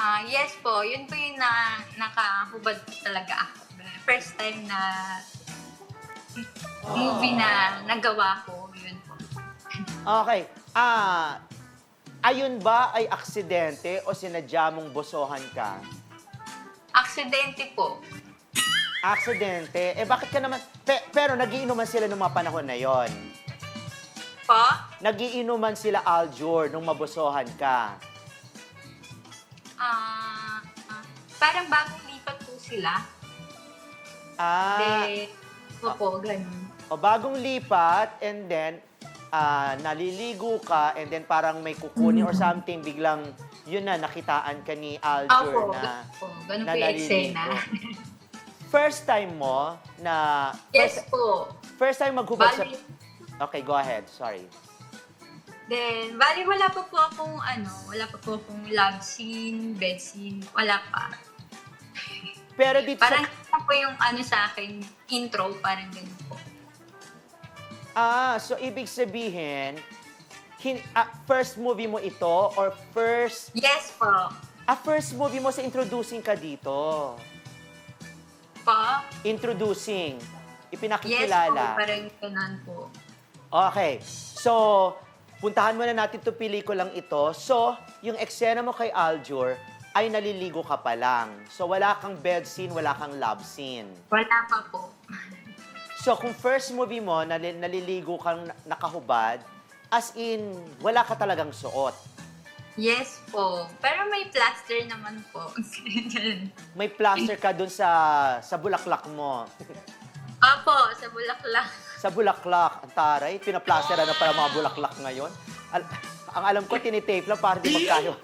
Ah, yes po, yun po yung na, nakahubad talaga ako. First time na movie na nagawa ko, yun po. Okay. Ah, ayun ba ay aksidente o sinadya mong bosohan ka? Aksidente po. Aksidente? Eh bakit ka naman... Pe- pero nagiinuman sila nung mga panahon na yon. Po? Nagiinuman sila Aljur nung mabosohan ka. Ah, ah, parang bagong lipat po sila. Ah, De, opo, ganun. o bagong lipat and then ah, naliligo ka and then parang may kukunin or something biglang yun na nakitaan ka ni Aljur Opo, na po, ganun po yung eksena. naliligo. First time mo na yes first, po. first time maghubad sa Bali, Okay, go ahead. Sorry. Then, bali wala pa po akong ano, wala pa po akong love scene, bed scene, wala pa. Pero dito Parang sa... po yung ano sa akin, intro, parang ganun po. Ah, so ibig sabihin, hin, ah, first movie mo ito or first... Yes po. Ah, first movie mo sa introducing ka dito. Po? Introducing. Yes po, Ipinakikilala. parang ganun po. Okay. So, puntahan muna natin itong pelikulang ito. So, yung eksena mo kay Aljur ay naliligo ka pa lang. So, wala kang bed scene, wala kang love scene. Wala pa po. So, kung first movie mo, nali- naliligo kang na- nakahubad, as in, wala ka talagang suot. Yes po. Pero may plaster naman po. Ganun. May plaster ka dun sa, sa bulaklak mo. Opo, sa Bulaklak. sa bulaklak, ang taray, pinaplasteran na pala mga bulaklak ngayon. Al- ang alam ko, tinitape lang para di magkayo.